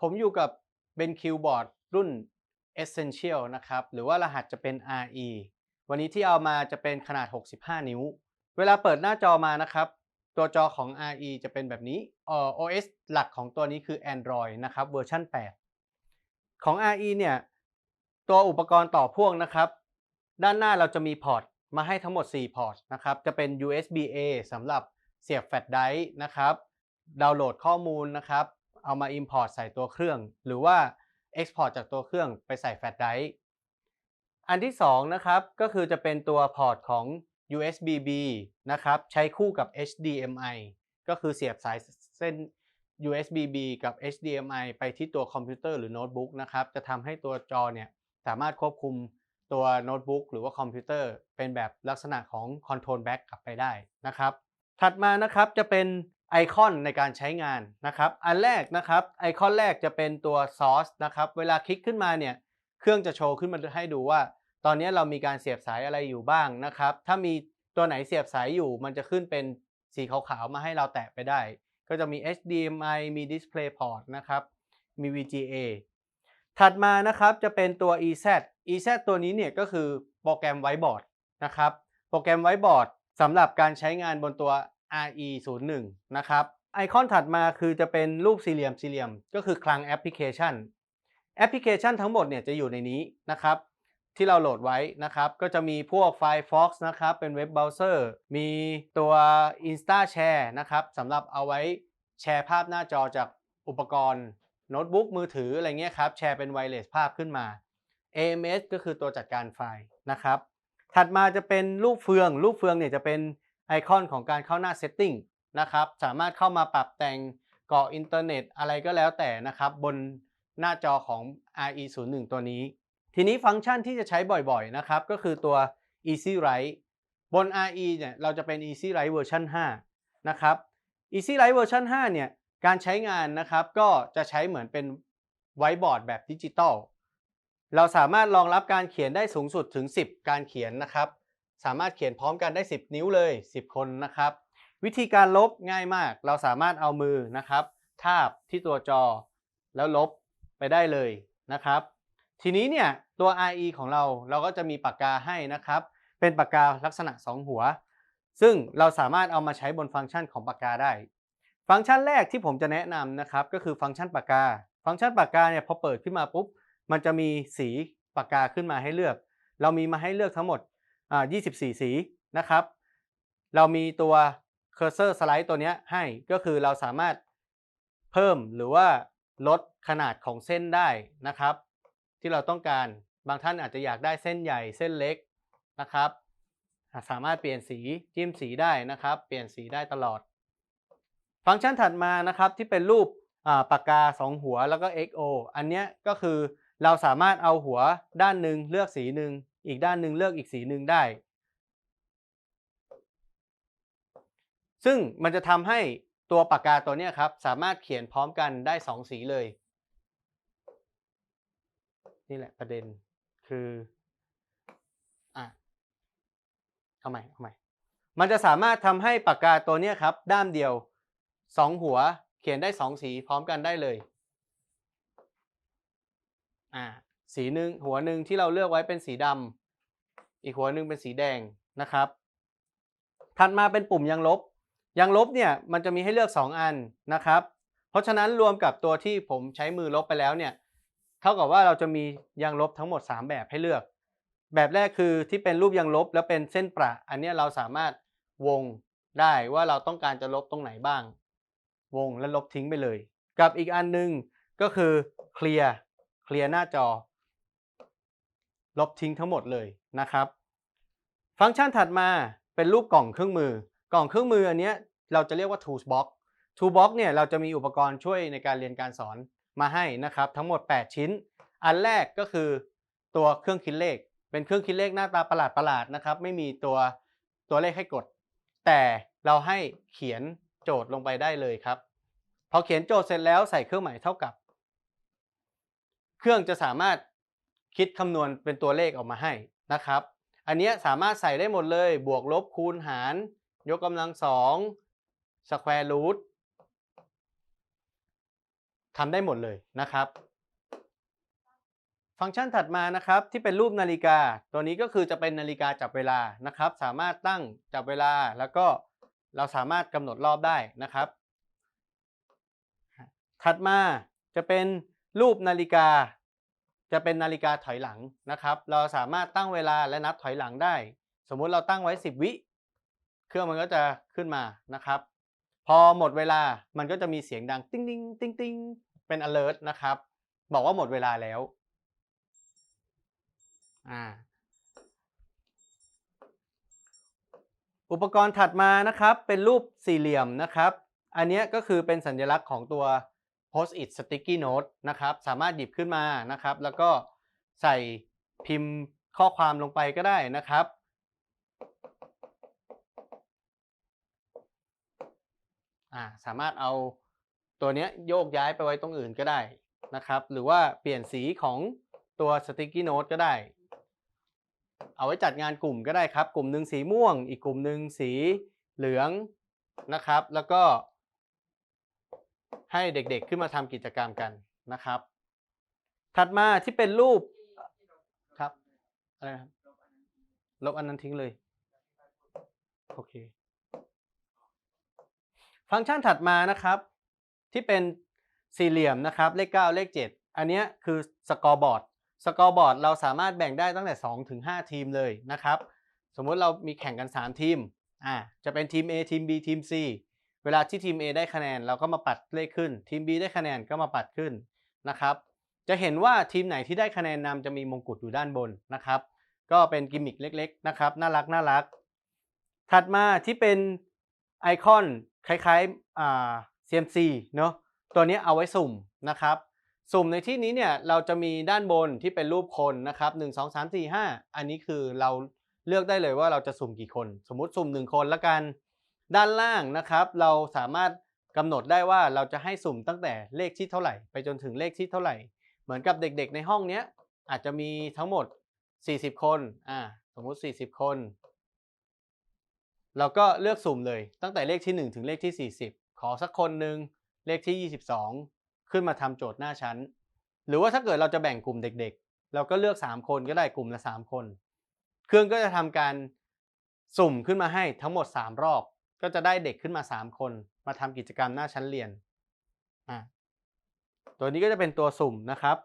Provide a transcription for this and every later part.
ผมอยู่กับ BenQ Board รุ่น Essential นะครับ หรือว่ารหัสจะเป็น RE วันนี้ที่เอามาจะเป็นขนาด 65 นิ้ว เวลาเปิดหน้าจอมานะครับ ตัวจอของ RE จะเป็นแบบนี้ OS หลักของตัวนี้คือ Android นะครับเวอร์ชัน8 ของ RE เนี่ย ตัวอุปกรณ์ต่อพ่วงนะครับ ด้านหน้าเราจะมีพอร์ตมาให้ทั้งหมด 4 พอร์ตนะครับ จะเป็น USB-A สำหรับเสียบแฟลชไดร์นะครับ ดาวน์โหลดข้อมูลนะครับ เอามา Import ใส่ตัวเครื่อง หรือว่า Export จากตัวเครื่องไปใส่แฟลชไดรฟ์อันที่2นะครับก็คือจะเป็นตัวพอร์ตของ USB-B นะครับใช้คู่กับ HDMI ก็คือเสียบสายเส้น USB-B กับ HDMI ไปที่ตัวคอมพิวเตอร์หรือโน้ตบุ๊กนะครับจะทำให้ตัวจอเนี่ยสามารถควบคุมตัวโน้ตบุ๊กหรือว่าคอมพิวเตอร์เป็นแบบลักษณะของ Control Back กลับไปได้นะครับ ถัดมานะครับจะเป็น ไอคอนในการใช้งานนะครับ อันแรกนะครับไอคอนแรกจะเป็นตัว Source นะครับ เวลาคลิกขึ้นมาเนี่ย เครื่องจะโชว์ขึ้นมาให้ดูว่า ตอนนี้เรามีการเสียบสายอะไรอยู่บ้างนะครับ ถ้ามีตัวไหนเสียบสายอยู่ มันจะขึ้นเป็นสีขาวๆ มาให้เราแตะไปได้ ก็จะมี HDMI มี DisplayPort นะครับ มี VGA ถัดมานะครับจะเป็นตัว EZ EZ ตัวนี้เนี่ยก็คือโปรแกรมไวบอร์ดนะครับ โปรแกรมไวบอร์ดสำหรับการใช้งานบนตัว RE01 นะครับ ไอคอนถัดมาคือจะเป็นรูปสี่เหลี่ยมสี่เหลี่ยม ก็คือคลังแอปพลิเคชัน แอปพลิเคชันทั้งหมดเนี่ยจะอยู่ในนี้นะครับ ที่เราโหลดไว้นะครับ ก็จะมีพวก Firefox นะครับ เป็นเว็บเบราว์เซอร์ มีตัว InstaShare นะครับสำหรับเอาไว้แชร์ภาพหน้าจอจากอุปกรณ์โน้ตบุ๊กมือถืออะไรเงี้ยครับ แชร์เป็นไวเลสภาพขึ้นมา AMS ก็คือตัวจัดการไฟล์นะครับ ถัดมาจะเป็นรูปเฟือง รูปเฟืองเนี่ยจะเป็น ไอคอนของการเข้าหน้า Setting นะครับสามารถเข้ามาปรับแต่งเกาะอินเทอร์เน็ตอะไรก็แล้วแต่นะครับ บนหน้าจอของ RE01 ตัวนี้ ทีนี้ฟังก์ชันที่จะใช้บ่อยๆนะครับ ก็คือตัว Easy Write บน RE เนี่ยเราจะเป็น Easy Write เวอร์ชัน5นะครับ Easy Write เวอร์ชัน5เนี่ยการใช้งานนะครับก็จะใช้เหมือนเป็นไวบอร์ดแบบดิจิตอลเราสามารถรองรับการเขียนได้สูงสุดถึง 10 การเขียนนะครับ สามารถเขียนพร้อมกันได้ 10 นิ้วเลย 10 คนนะครับ วิธีการลบง่ายมาก เราสามารถเอามือนะครับ ทาบที่ตัวจอ แล้วลบไปได้เลยนะครับ ทีนี้เนี่ยตัว RE ของเราเราก็จะมีปากกาให้นะครับ เป็นปากกาลักษณะ 2 หัว ซึ่งเราสามารถเอามาใช้บนฟังก์ชันของปากกาได้ ฟังก์ชันแรกที่ผมจะแนะนำนะครับ ก็คือฟังก์ชันปากกา ฟังก์ชันปากกาเนี่ยพอเปิดขึ้นมาปุ๊บมันจะมีสีปากกาขึ้นมาให้เลือก เรามีมาให้เลือกทั้งหมด อ่า24 สีนะครับ เรามีตัว cursor slide ตัวนี้ให้ก็คือเราสามารถเพิ่มหรือว่าลดขนาดของเส้นได้นะครับ ที่เราต้องการบางท่านอาจจะอยากได้เส้นใหญ่เส้นเล็กนะครับ สามารถเปลี่ยนสีจิ้มสีได้นะครับ เปลี่ยนสีได้ตลอด ฟังก์ชันถัดมานะครับที่เป็นรูปปากกา 2 หัวแล้วก็ XO อันนี้ก็คือเราสามารถเอาหัวด้านหนึ่งเลือกสีหนึ่ง อีกด้านหนึ่งเลือกอีกสีหนึ่งได้ ซึ่งมันจะทำให้ตัวปากกาตัวนี้ครับ สามารถเขียนพร้อมกันได้ 2 สีเลย นี่แหละประเด็นคืออะเอาใหม่เอาใหม่มันจะสามารถทำให้ปากกาตัวนี้ครับ ด้ามเดียว 2 หัวเขียนได้ 2 สีพร้อมกันได้เลยอ่า สีหนึ่งหัวหนึ่งที่เราเลือกไว้เป็นสีดำอีกหัวหนึ่งเป็นสีแดงนะครับถัดมาเป็นปุ่มยังลบยังลบเนี่ยมันจะมีให้เลือก 2 อันนะครับ เพราะฉะนั้นรวมกับตัวที่ผมใช้มือลบไปแล้วเนี่ยเท่ากับว่าเราจะมียังลบทั้งหมด 3 แบบให้เลือก แบบแรกคือที่เป็นรูปยังลบแล้วเป็นเส้นประอันนี้เราสามารถวงได้ว่าเราต้องการจะลบตรงไหนบ้าง วงและลบทิ้งไปเลย กับอีกอันหนึงก็คือเคลียร์เคลียร์หน้าจอ ลบทิ้งทั้งหมดเลยนะครับ ฟังก์ชันถัดมาเป็นรูปกล่องเครื่องมือ กล่องเครื่องมืออันนี้เราจะเรียกว่า tools box tools box เนี่ยเราจะมีอุปกรณ์ช่วยในการเรียนการสอนมาให้นะครับ ทั้งหมด 8 ชิ้น อันแรกก็คือตัวเครื่องคิดเลข เป็นเครื่องคิดเลขหน้าตาประหลาดประหลาดๆนะครับ ไม่มีตัวตัวเลขให้กด แต่เราให้เขียนโจทย์ลงไปได้เลยครับพอเขียนโจทย์เสร็จแล้วใส่เครื่องหมายเท่ากับ เครื่องจะสามารถ คิดคำนวณเป็นตัวเลขออกมาให้นะครับ อันนี้สามารถใส่ได้หมดเลย บวกลบคูณหาร ยกกำลังสองสแควร์รูททำได้หมดเลยนะครับ ฟังก์ชันถัดมานะครับที่เป็นรูปนาฬิกา ตัวนี้ก็คือจะเป็นนาฬิกาจับเวลานะครับ สามารถตั้งจับเวลาแล้วก็เราสามารถกำหนดรอบได้นะครับ ถัดมาจะเป็นรูปนาฬิกา จะเป็นนาฬิกาถอยหลังนะครับ เราสามารถตั้งเวลาและนับถอยหลังได้ สมมุติเราตั้งไว้ 10 วิ เครื่องมันก็จะขึ้นมานะครับ พอหมดเวลามันก็จะมีเสียงดังติ้งติ้งติ้งติ้งเป็น alert นะครับ บอกว่าหมดเวลาแล้วอ่าอุปกรณ์ถัดมานะครับเป็นรูปสี่เหลี่ยมนะครับ อันนี้ก็คือเป็นสัญลักษณ์ของตัว post-it sticky note นะครับ สามารถหยิบขึ้นมานะครับ แล้วก็ใส่พิมพ์ข้อความลงไปก็ได้นะครับ สามารถเอาตัวเนี้ยโยกย้ายไปไว้ตรงอื่นก็ได้นะครับ หรือว่าเปลี่ยนสีของตัว sticky note ก็ได้ เอาไว้จัดงานกลุ่มก็ได้ครับ กลุ่มหนึ่งสีม่วง อีกกลุ่มหนึ่งสีเหลืองนะครับ แล้วก็ ให้เด็กๆขึ้นมาทำกิจกรรมกันนะครับ ถัดมาที่เป็นรูปครับอะไรครับลบอันนั้นทิ้งเลยโอเคฟังก์ชันถัดมานะครับ ที่เป็นสี่เหลี่ยมนะครับ เลข 9 เลข 7 อันนี้คือสกอร์บอร์ดสกอร์บอร์ดเราสามารถแบ่งได้ตั้งแต่ 2 ถึง 5 ทีมเลยนะครับ สมมุติเรามีแข่งกัน 3 ทีมอ่าจะเป็นทีม A ทีม B ทีม C เวลาที่ทีม A ได้คะแนนเราก็มาปัดเลขขึ้น ทีม B ได้คะแนนก็มาปัดขึ้นนะครับ จะเห็นว่าทีมไหนที่ได้คะแนนนำจะมีมงกุฎอยู่ด้านบนนะครับ ก็เป็นกิมมิคเล็กๆนะครับน่ารักน่ารัก ถัดมาที่เป็นไอคอนคล้ายๆอ่า CMC เนาะตัวนี้เอาไว้สุ่มนะครับสุ่มในที่นี้เนี่ยเราจะมีด้านบนที่เป็นรูปคนนะครับ 1 2 3 4 5 อันนี้คือเราเลือกได้เลยว่าเราจะสุ่มกี่คน สมมุติสุ่ม 1 คนละกัน ด้านล่างนะครับเราสามารถกำหนดได้ว่าเราจะให้สุ่มตั้งแต่เลขที่เท่าไหร่ ไปจนถึงเลขที่เท่าไหร่ เหมือนกับเด็กๆ ในห้องเนี้ยอาจจะมีทั้งหมด 40 คนอ่าสมมุติ 40 คน เราก็เลือกสุ่มเลยตั้งแต่เลขที่ 1 ถึงเลขที่ 40 ขอสักคนหนึ่งเลขที่ 22 ขึ้นมาทำโจทย์หน้าชั้น หรือว่าถ้าเกิดเราจะแบ่งกลุ่มเด็ก ๆ เราก็เลือก 3 คนก็ได้กลุ่มละ 3 คน เครื่องก็จะทำการสุ่มขึ้นมาให้ทั้งหมด 3 รอบ ก็จะได้เด็กขึ้นมา 3 คน มาทำกิจกรรมหน้าชั้นเรียนอ่าตัวนี้ก็จะเป็นตัวสุ่มนะครับ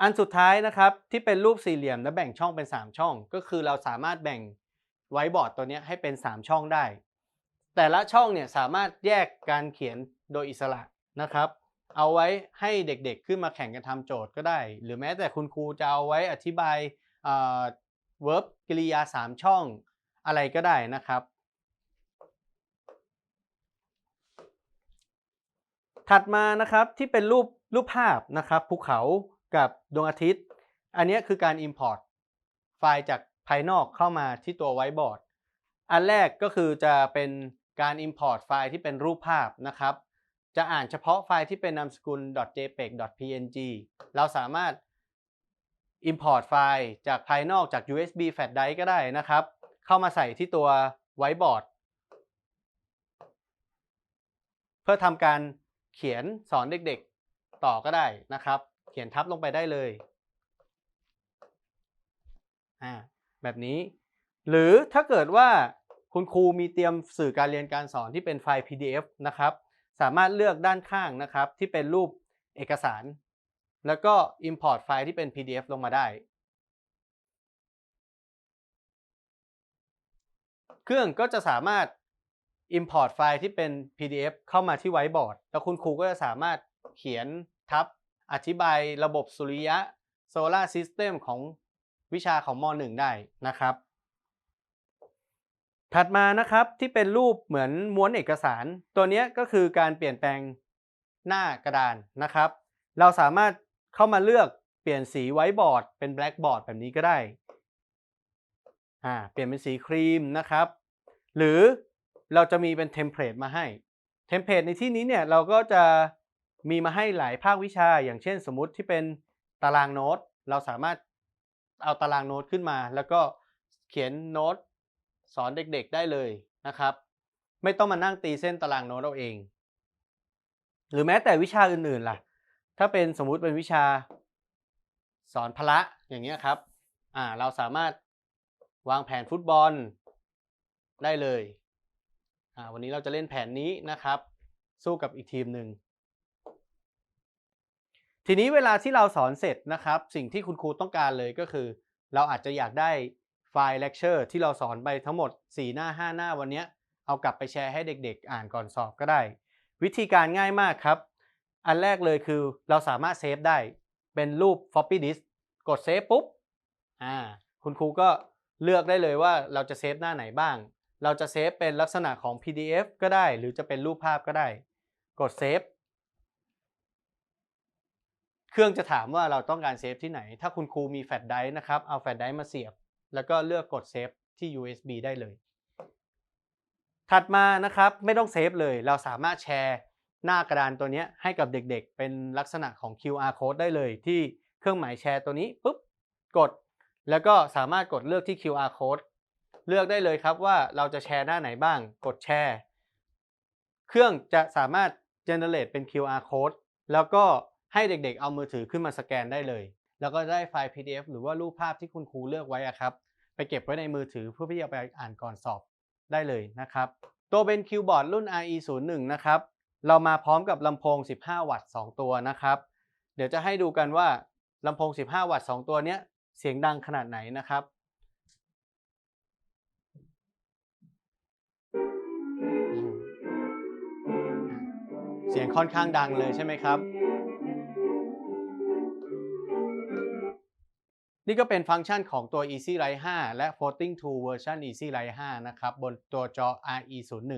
อันสุดท้ายนะครับที่เป็นรูปสี่เหลี่ยมและแบ่งช่องเป็น 3 ช่อง ก็คือเราสามารถแบ่งไว้บอร์ดตัวนี้ให้เป็น 3 ช่องได้ แต่ละช่องเนี่ยสามารถแยกการเขียนโดยอิสระนะครับ เอาไว้ให้เด็กๆขึ้นมาแข่งกันทำโจทย์ก็ได้ หรือแม้แต่คุณครูจะเอาไว้อธิบายเวิร์บกริยา 3 ช่องอะไรก็ได้นะครับ ถัดมานะครับที่เป็นรูปรูปภาพนะครับภูเขากับดวงอาทิตย์ อันนี้คือการ Import ไฟล์จากภายนอกเข้ามาที่ตัวไวบอร์ดอันแรกก็คือจะเป็นการ Import ไฟล์ที่เป็นรูปภาพนะครับ จะอ่านเฉพาะไฟล์ที่เป็นนามสกุล .jpeg .png เราสามารถ Import ไฟล์จากภายนอกจาก USB flash drive ก็ได้นะครับ เข้ามาใส่ที่ตัวไวบอร์ดเพื่อทำการ เขียนสอนเด็กๆต่อก็ได้นะครับ เขียนทับลงไปได้เลยอ่าแบบนี้ หรือถ้าเกิดว่าคุณครูมีเตรียมสื่อการเรียนการสอนที่เป็นไฟล์ PDF นะครับ สามารถเลือกด้านข้างนะครับ ที่เป็นรูปเอกสาร แล้วก็ Import ไฟล์ที่เป็น PDF ลงมาได้ เครื่องก็จะสามารถ Import ไฟล์ที่เป็น PDF เข้ามาที่ไวบอร์ดแล้วคุณครูก็จะสามารถเขียนทับ อธิบายระบบสุริยะ Solar System ของวิชาของม .1 ได้นะครับ ถัดมานะครับที่เป็นรูปเหมือนม้วนเอกสาร ตัวนี้ก็คือการเปลี่ยนแปลงหน้ากระดานนะครับ เราสามารถเข้ามาเลือกเปลี่ยนสีไวท์บอร์ดเป็นแบล็กบอร์ดแบบนี้ก็ได้อ่าเปลี่ยนเป็นสีครีมนะครับ หรือ เราจะมีเป็นเทมเพลตมาให้ เทมเพลตในที่นี้เนี่ยเราก็จะมีมาให้หลายภาควิชา อย่างเช่นสมมุติที่เป็นตารางโน้ต เราสามารถเอาตารางโน้ตขึ้นมา แล้วก็เขียนโน้ตสอนเด็กๆได้เลยนะครับ ไม่ต้องมานั่งตีเส้นตารางโน้ตเอาเอง หรือแม้แต่วิชาอื่นๆล่ะ ถ้าเป็นสมมุติเป็นวิชาสอนพละอย่างเงี้ยครับ อ่า เราสามารถวางแผนฟุตบอลได้เลย วันนี้เราจะเล่นแผนนี้นะครับ สู้กับอีกทีมหนึ่งทีนี้เวลาที่เราสอนเสร็จนะครับ สิ่งที่คุณครูต้องการเลยก็คือ เราอาจจะอยากได้ไฟล์เลคเชอร์ที่เราสอนไปทั้งหมด 4 หน้า 5 หน้าวันนี้เอากลับไปแชร์ให้เด็กๆ อ่านก่อนสอบก็ได้ วิธีการง่ายมากครับ อันแรกเลยคือเราสามารถเซฟได้ เป็นรูป floppy disk กดเซฟปุ๊บอ่าคุณครูก็เลือกได้เลยว่าเราจะเซฟหน้าไหนบ้าง เราจะเซฟเป็นลักษณะของ PDF ก็ได้ หรือจะเป็นรูปภาพก็ได้ กดเซฟเครื่องจะถามว่าเราต้องการเซฟที่ไหน ถ้าคุณครูมีแฟลชไดรฟ์นะครับ เอาแฟลชไดรฟ์มาเสียบ แล้วก็เลือกกดเซฟที่ USB ได้เลย ถัดมานะครับไม่ต้องเซฟเลย เราสามารถแชร์หน้ากระดานตัวนี้ให้กับเด็กๆ เป็นลักษณะของ QR code ได้เลย ที่เครื่องหมายแชร์ตัวนี้ปุ๊บกด แล้วก็สามารถกดเลือกที่ QR code เลือกได้เลยครับว่าเราจะแชร์หน้าไหนบ้าง กดแชร์ เครื่องจะสามารถ generate เป็น QR code แล้วก็ให้เด็กๆ เอามือถือขึ้นมาสแกนได้เลย แล้วก็ได้ไฟล์ PDF หรือว่ารูปภาพที่คุณครูเลือกไว้อะครับ ไปเก็บไว้ในมือถือเพื่อที่จะไปอ่านก่อนสอบได้เลยนะครับ ตัวเป็นคิวบอร์ดรุ่น RE01 นะครับ เรามาพร้อมกับลำโพง 15 วัตต์ 2 ตัวนะครับ เดี๋ยวจะให้ดูกันว่าลำโพง 15 วัตต์ 2 ตัวเนี้ยเสียงดังขนาดไหนนะครับ สียงค่อนข้างดังเลยใช่ไหมครับ นี่ก็เป็นฟังก์ชันของตัว Easy Write 5 และ Floating to Version Easy Write 5 นะครับ บนตัวจอ RE01